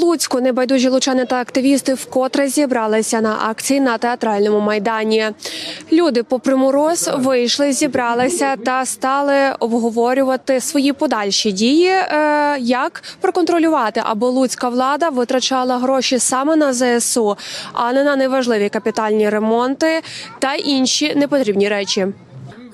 Луцьку небайдужі лучани та активісти вкотре зібралися на акції на театральному майдані. Люди, попри мороз, вийшли, зібралися та стали обговорювати свої подальші дії, е, як проконтролювати, аби луцька влада витрачала гроші саме на ЗСУ, а не на неважливі капітальні ремонти та інші непотрібні речі.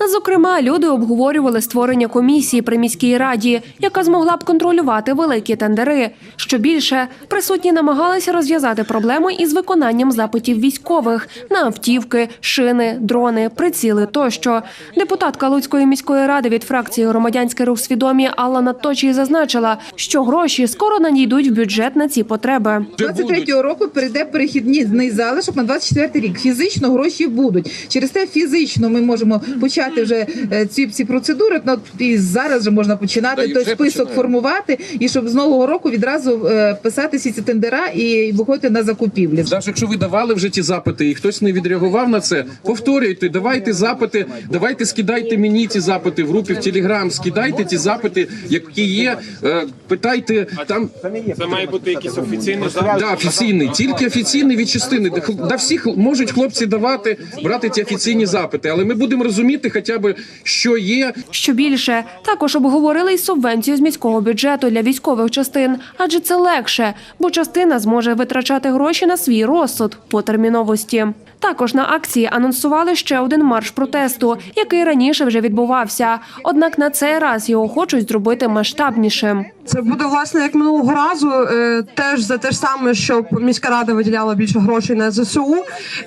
Зокрема, люди обговорювали створення комісії при міській раді, яка змогла б контролювати великі тендери. Що більше, присутні намагалися розв'язати проблему із виконанням запитів військових на автівки, шини, дрони, приціли тощо. Депутатка Луцької міської ради від фракції громадянський рух свідомі Алла Надточій зазначила, що гроші скоро надійдуть в бюджет на ці потреби. 23-го року перейде перехідний залишок на 24 рік. Фізично гроші будуть. Через те фізично ми можемо почати вже е, ці, ці процедури. Ну, і зараз вже можна починати й той список починаємо. формувати, і щоб з нового року відразу е, писати всі ці тендера і виходити на закупівлі. Навіть якщо ви давали вже ті запити, і хтось не відреагував на це, повторюйте, давайте запити, давайте скидайте мені ці запити в групі в Телеграм, скидайте ті запити, які є. е, Питайте там Це має бути якийсь офіційний запит. да, офіційний, тільки офіційний від частини. Да, всі хл- можуть хлопці давати, брати ті офіційні запити, але ми будемо розуміти, хоча б що є, Що більше, також обговорили й субвенцію з міського бюджету для військових частин, адже це легше, бо частина зможе витрачати гроші на свій розсуд по терміновості. Також на акції анонсували ще один марш протесту, який раніше вже відбувався. Однак на цей раз його хочуть зробити масштабнішим. Це буде власне як минулого разу, е, теж за те ж саме, щоб міська рада виділяла більше грошей на ЗСУ.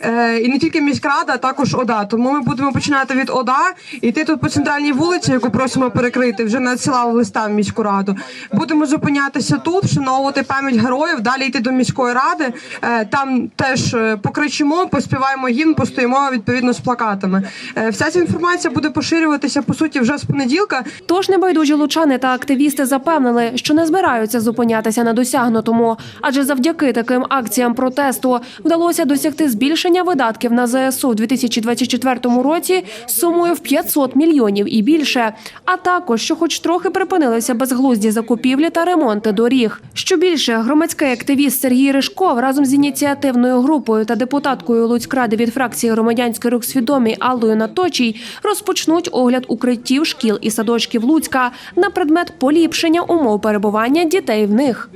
Е, і не тільки міська рада, а також ОДА. Тому ми будемо починати від ОДА, йти тут по центральній вулиці, яку просимо перекрити. Вже надсилали листа в міську раду. Будемо зупинятися тут, вшановувати пам'ять героїв, далі йти до міської ради. Е, там теж е, покричимо, поспіваємо гімн, постоїмо відповідно з плакатами. Е, вся ця інформація буде поширюватися по суті вже з понеділка. Тож небайдужі лучани та активісти запевнили, що не збираються зупинятися на досягнутому, адже завдяки таким акціям протесту вдалося досягти збільшення видатків на ЗСУ в 2024 році сумою в 500 мільйонів і більше. А також, що хоч трохи припинилися безглузді закупівлі та ремонти доріг. Що більше, громадський активіст Сергій Ришков разом з ініціативною групою та депутаткою Луцькради від фракції громадянський рух свідомий Аллою Наточій розпочнуть огляд укриттів шкіл і садочків Луцька на предмет поліпшення умов перебування дітей в них.